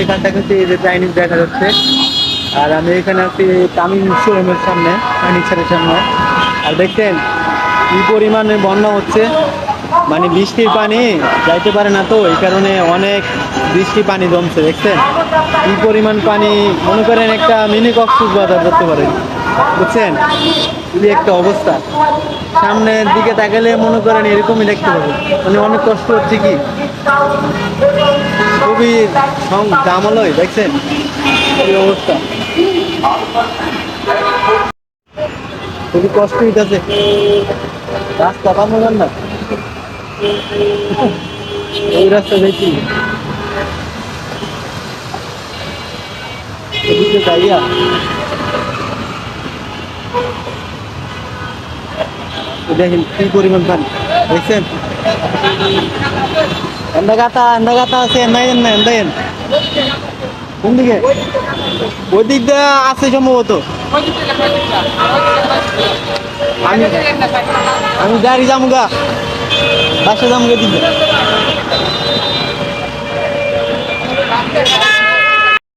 সেই কাছাকাছি এই যে চাইনিজ দেখা যাচ্ছে। আর আমি এখানে আছি তামিল শোরুমের সামনে ফার্নিচারের সামনে। আর দেখছেন, কি পরিমাণে বন্যা হচ্ছে। মানে বৃষ্টির পানি যাইতে পারে না তো, এই কারণে অনেক বৃষ্টি পানি জমছে, দেখছেন? কি পরিমাণ পানি, মনে করেন একটা মিনি কক্সবাজার করতে পারেন। বুঝছেন? কি একটা অবস্থা। সামনের দিকে তাকালে মনে করেন এরকমই দেখতে পাবেন মানে অনেক কষ্ট হচ্ছে কি? খুবই সং- জামালয়, দেখছেন? এই অবস্থা? খুবই কষ্ট হইতেছে। রাস্তা পাবো না। ওই রাস্তা দেখি। দেখেন কি পরিমাণ পানি, দেখছেন? এন্দা গাতা এন্দা গাতা আছে এন্দাইন না এন্দাইন কোন দিকে ওই দিক দিয়ে আছে সম্ভবত আমি আমি গাড়ি যাব গা বাসা যাব গা দিকে